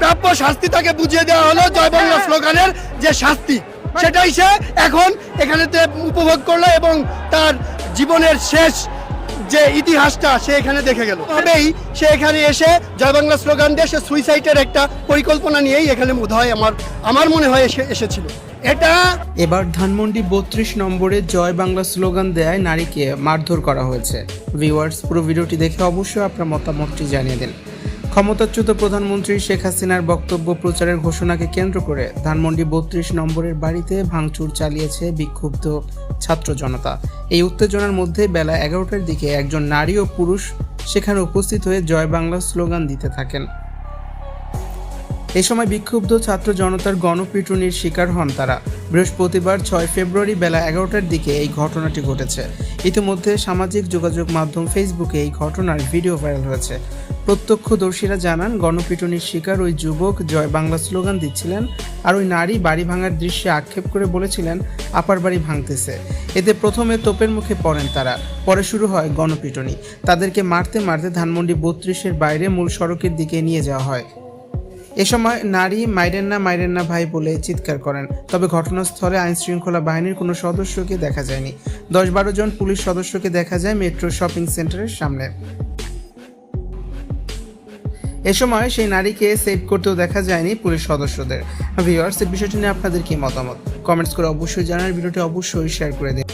প্রাপ্য শাস্তি তাকে বুঝিয়ে দেওয়া হলো জয় বাংলা স্লোগানের যে শাস্তি, সেটাই সে এখন এখানেতে উপভোগ করল এবং তার জীবনের শেষ যে ইতিহাসটা সে এখানে দেখে গেল। তবেই সে এখানে এসে জয় বাংলা স্লোগান দিয়ে সে সুইসাইডের একটা পরিকল্পনা নিয়েই এখানে বোধ হয় আমার আমার মনে হয় এসে, এসেছিল। এটা এবার ধানমন্ডি বত্রিশ নম্বরে জয় বাংলা স্লোগান দেয় নারীকে মারধর করা হয়েছে। ভিউয়ার্স, পুরো ভিডিওটি দেখে অবশ্যই আপনার মতামতটি জানিয়ে দিন। ক্ষমতাচ্যুত প্রধানমন্ত্রী শেখ হাসিনার বক্তব্য প্রচারের ঘোষণাকে কেন্দ্র করে ধানমন্ডি বত্রিশ নম্বরের বাড়িতে ভাঙচুর চালিয়েছে বিক্ষুব্ধ ছাত্র জনতা। এই উত্তেজনার মধ্যে বেলা এগারোটার দিকে একজন নারী ও পুরুষ সেখানে উপস্থিত হয়ে জয় বাংলা স্লোগান দিতে থাকেন। এ সময় বিক্ষুব্ধ ছাত্র জনতার গণপিটুনির শিকার হন তারা। বৃহস্পতিবার ছয় ফেব্রুয়ারি বেলা এগারোটার দিকে এই ঘটনাটি ঘটেছে। ইতিমধ্যে সামাজিক যোগাযোগ মাধ্যম ফেসবুকে এই ঘটনার ভিডিও ভাইরাল হয়েছে। প্রত্যক্ষদর্শীরা জানান, গণপিটুনির শিকার ওই যুবক জয় বাংলা স্লোগান দিচ্ছিলেন আর ওই নারী বাড়ি ভাঙার দৃশ্যে আক্ষেপ করে বলেছিলেন, আপার বাড়ি ভাঙতেছে। এতে প্রথমে তোপের মুখে পড়েন তারা, পরে শুরু হয় গণপিটুনি। তাদেরকে মারতে মারতে ধানমন্ডি বত্রিশের বাইরে মূল সড়কের দিকে নিয়ে যাওয়া হয়। এ সময় নারী মাইরেন্না মাইরেন্না ভাই বলে চিৎকার করেন, তবে ঘটনাস্থলে আইন শৃঙ্খলা বাহিনীর কোনো সদস্যকে দেখা যায়নি। দশ বারো জন পুলিশ সদস্যকে দেখা যায় মেট্রো শপিং সেন্টারের সামনে। এ সময় সেই নারীকে সেভ করতেও দেখা যায়নি পুলিশ সদস্যদের। ভিউয়ার্স এই বিষয়টি নিয়ে আপনাদের কি মতামত? কমেন্টস করে অবশ্যই জানার ভিডিওটি অবশ্যই শেয়ার করে দিন।